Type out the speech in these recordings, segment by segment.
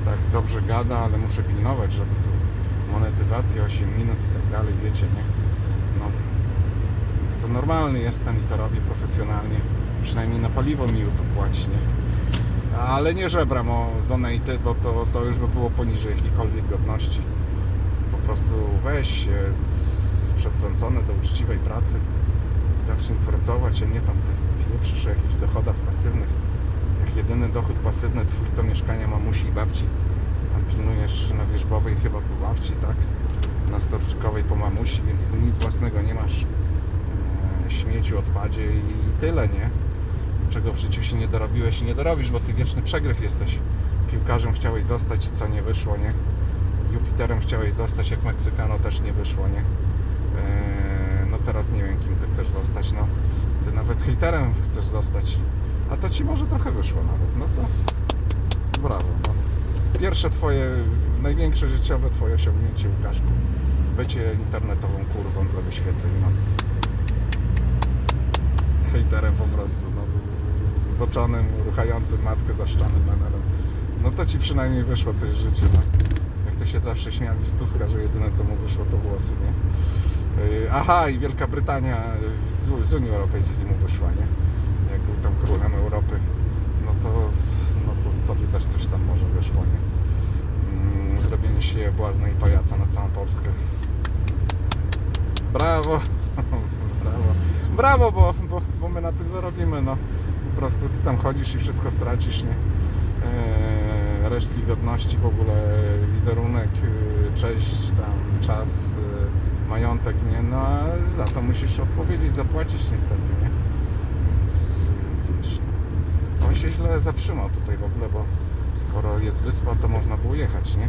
tak dobrze gada, ale muszę pilnować, żeby tu monetyzacja 8 minut i tak dalej, wiecie, nie? No, to normalny jestem i to robię profesjonalnie. Przynajmniej na paliwo mi YouTube płaci, nie? Ale nie żebram o donaty, bo to, to już by było poniżej jakiejkolwiek godności. Po prostu weź się przetrącony do uczciwej pracy i zacznij pracować, a nie tam ty pieprzysz o jakichś dochodach pasywnych. Jedyny dochód pasywny twój to mieszkania mamusi i babci. Tam pilnujesz na Wierzbowej chyba po babci, tak? Na Storczykowej po mamusi, więc ty nic własnego nie masz. E, śmieciu, odpadzie i tyle, nie? Czego w życiu się nie dorobiłeś i nie dorobisz, bo ty wieczny przegryw jesteś. Piłkarzem chciałeś zostać i co nie wyszło, nie? Jupiterem chciałeś zostać, jak Meksykano też nie wyszło, nie? Eee, no teraz nie wiem, kim ty chcesz zostać, no. Ty nawet hejterem chcesz zostać, a to ci może trochę wyszło nawet, no to brawo, no. Pierwsze twoje, największe życiowe twoje osiągnięcie, Łukaszku. Bycie internetową kurwą dla wyświetleń, no. Hejterem po prostu, no. Zboczonym, ruchającym matkę zaszczanym menelem. No to ci przynajmniej wyszło coś w życiu, no. Jak to się zawsze śmiali z Tuska, że jedyne co mu wyszło to włosy, nie? Yy, Aha, i Wielka Brytania z, z Unii Europejskiej mu wyszła, nie? Królem Europy, no to, no to tobie też coś tam może wyszło, nie? Mm, Zrobienie się błazna i pajaca na całą Polskę. Brawo! Brawo! Brawo, bo, bo, bo my na tym zarobimy, no. Po prostu ty tam chodzisz i wszystko stracisz, nie? Eee, resztki godności, w ogóle wizerunek, yy, cześć, tam czas, yy, majątek, nie? No a za to musisz odpowiedzieć, zapłacić niestety, nie? Więc yy, wiesz, no. on się źle zatrzymał tutaj w ogóle, bo skoro jest wyspa, to można było jechać, nie?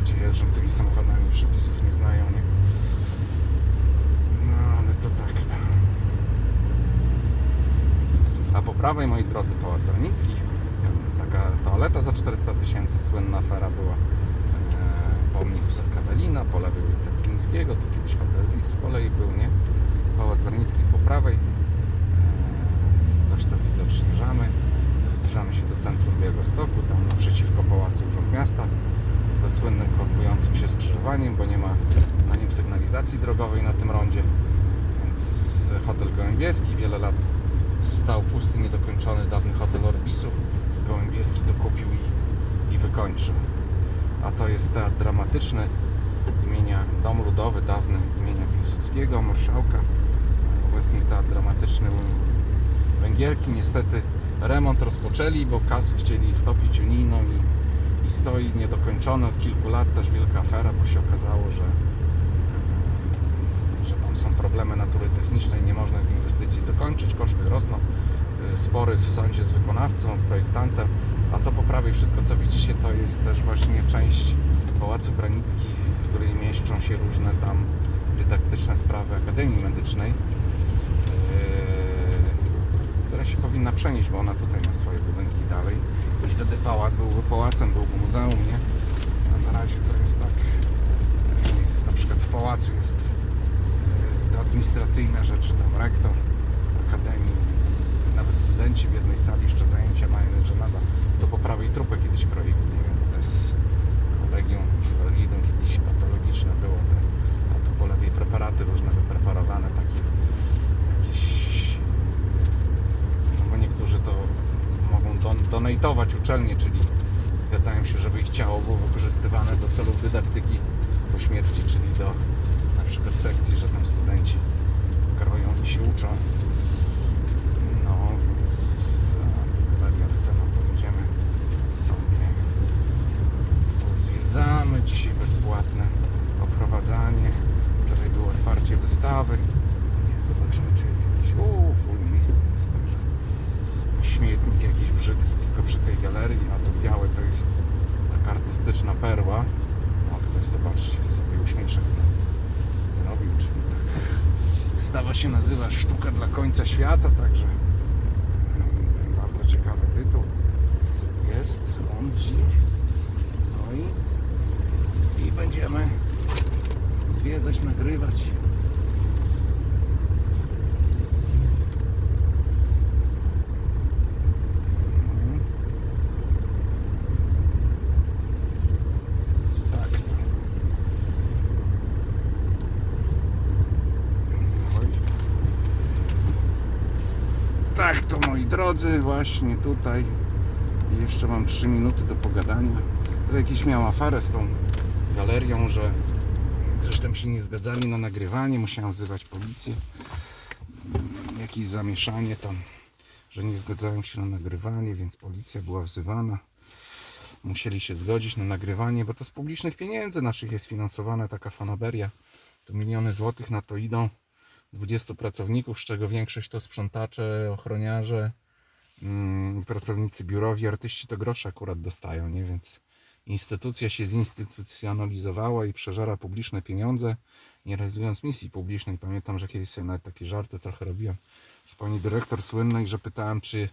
Ludzie jeżdżą tymi samochodami, przepisów nie znają, nie? No ale to tak. no. A po prawej, moi drodzy, Pałac Granickich, taka toaleta za 400 tysięcy, słynna afera była. E, pomnik Kawelina, po lewej ulicy Klińskiego, tu kiedyś hotel z kolei był, nie? Pałac Granickich po prawej. E, coś tam widzę, odśnieżamy. Zbliżamy się do centrum Białegostoku, tam naprzeciwko Pałacu Urząd Miasta ze słynnym korkującym bo nie ma na nim sygnalizacji drogowej na tym rondzie. Więc hotel Gołębieski wiele lat stał pusty, niedokończony dawny hotel Orbisów. Gołębieski to kupił i, i wykończył. A to jest teatr dramatyczny imienia Dom Ludowy, dawny imienia Piłsudskiego, marszałka. Obecnie teatr dramatyczny Węgierki. Niestety remont rozpoczęli, bo kasy chcieli wtopić unijną i stoi niedokończony od kilku lat. Też wielka afera, bo się okazało, że że tam są problemy natury technicznej, nie można tej inwestycji dokończyć, koszty rosną, y, spory w sądzie z wykonawcą, projektantem, a to po prawej wszystko co widzicie to jest też właśnie część Pałacu Branickich, w której mieszczą się różne tam dydaktyczne sprawy Akademii Medycznej, yy, która się powinna przenieść, bo ona tutaj ma swoje budynki dalej pałac byłby pałacem, byłby muzeum, nie? A na razie to jest tak, yy, jest, na przykład w pałacu jest yy, te administracyjne rzeczy, tam rektor akademii, nawet studenci w jednej sali jeszcze zajęcia mają, że nada to po prawej trupę kiedyś kroili, nie wiem, to jest kolegium, kolegium kiedyś patologiczne było, te, a tu po lewej preparaty różne wypreparowane, takie jakieś, no bo niektórzy to mogą uczelnie, czyli zgadzają się, żeby ich ciało było wykorzystywane do celów dydaktyki po śmierci, czyli do na przykład sekcji, że tam studenci kroją i się uczą. No więc a, tu Galerii Arsena pojedziemy sobie. Pozwiedzamy. Dzisiaj bezpłatne oprowadzanie. Wczoraj było otwarcie wystawy. Nie, zobaczymy czy jest jakiś... Uuu, full miejsce jest także. Śmietnik jakiś brzydki tylko przy tej galerii, a to białe to jest taka artystyczna perła. O, ktoś zobaczcie, sobie uśmieszek zrobił, czyli tak. Wystawa się nazywa Sztuka dla końca świata, także mm, bardzo ciekawy tytuł jest on dzi. No i, i będziemy zwiedzać, nagrywać. Mhm. Drodzy, właśnie tutaj jeszcze mam 3 minuty do pogadania. To jakiś miał aferę z tą galerią, że coś tam się nie zgadzali na nagrywanie, musiałem wzywać policję. Jakieś zamieszanie tam, że nie zgadzają się na nagrywanie, więc policja była wzywana. Musieli się zgodzić na nagrywanie, bo to z publicznych pieniędzy naszych jest finansowana taka fanaberia. Tu miliony złotych na to idą. 20 pracowników, z czego większość to sprzątacze, ochroniarze, mm, pracownicy biurowi, artyści to grosze akurat dostają, nie? Więc instytucja się zinstytucjonalizowała i przeżera publiczne pieniądze, nie realizując misji publicznej. Pamiętam, że kiedyś sobie nawet takie żarty trochę robiłem z pani dyrektor słynnej, że pytałem, czy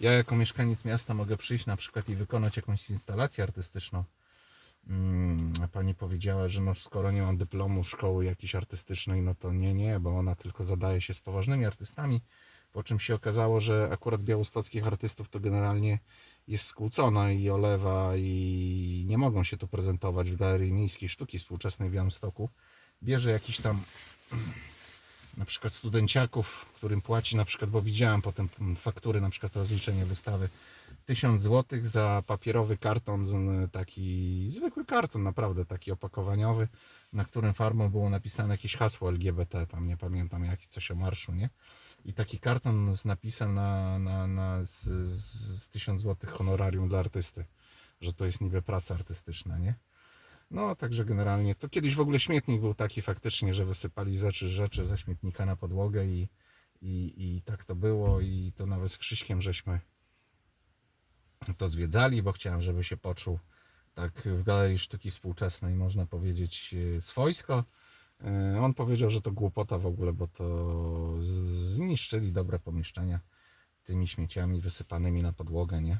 ja jako mieszkaniec miasta mogę przyjść na przykład i wykonać jakąś instalację artystyczną. Mm, pani powiedziała, że no, skoro nie mam dyplomu szkoły jakiejś artystycznej, no to nie, nie, bo ona tylko zadaje się z poważnymi artystami. Po czym się okazało, że akurat białostockich artystów to generalnie jest skłócona i olewa i nie mogą się tu prezentować w Galerii Miejskiej Sztuki Współczesnej w Białymstoku. Bierze jakiś tam na przykład studenciaków, którym płaci na przykład, bo widziałem potem faktury, na przykład rozliczenie wystawy 1000 zł za papierowy karton, taki zwykły karton, naprawdę taki opakowaniowy, na którym farmą było napisane jakieś hasło LGBT, tam nie pamiętam jakie, coś o marszu, nie? I taki karton z napisem na, na, na z, z 1000 zł honorarium dla artysty, że to jest niby praca artystyczna, nie? No, także generalnie to kiedyś w ogóle śmietnik był taki faktycznie, że wysypali rzeczy, rzeczy ze śmietnika na podłogę i, i, i tak to było i to nawet z Krzyśkiem żeśmy to zwiedzali, bo chciałem, żeby się poczuł tak w Galerii Sztuki Współczesnej, można powiedzieć, e, swojsko. E, On powiedział, że to głupota w ogóle, bo to zniszczyli dobre pomieszczenia tymi śmieciami wysypanymi na podłogę, nie?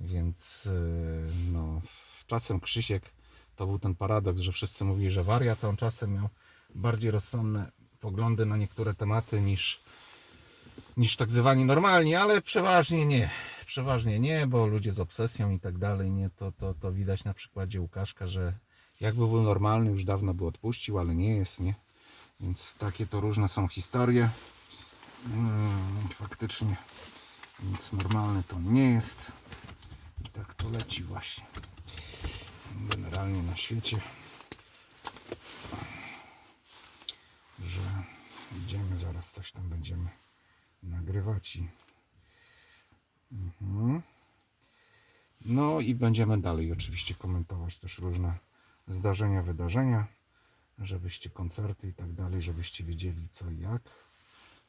Więc e, no, czasem Krzysiek to był ten paradoks, że wszyscy mówili, że wariat, a on czasem miał bardziej rozsądne poglądy na niektóre tematy niż, niż tak zwani normalni, ale przeważnie nie. Przeważnie nie, bo ludzie z obsesją i tak dalej, nie, to, to, to widać na przykładzie Łukaszka, że jakby był normalny, już dawno by odpuścił, ale nie jest, nie. Więc takie to różne są historie. Mm, faktycznie nic normalny to nie jest. I tak to leci właśnie. Generalnie na świecie. Że idziemy zaraz coś tam będziemy nagrywać i Mhm. No i będziemy dalej oczywiście komentować też różne zdarzenia, wydarzenia, żebyście koncerty i tak dalej, żebyście wiedzieli co i jak.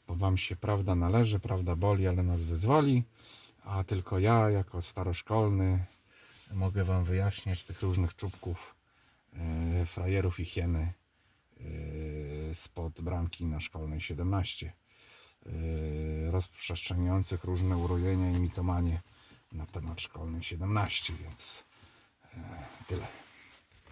Bo wam się prawda należy, prawda boli, ale nas wyzwoli, a tylko ja jako staroszkolny mogę wam wyjaśniać tych różnych czubków, e, frajerów i hieny e, spod bramki na szkolnej 17 yy, rozprzestrzeniających różne urojenia i mitomanie na temat szkolnej 17, więc tyle.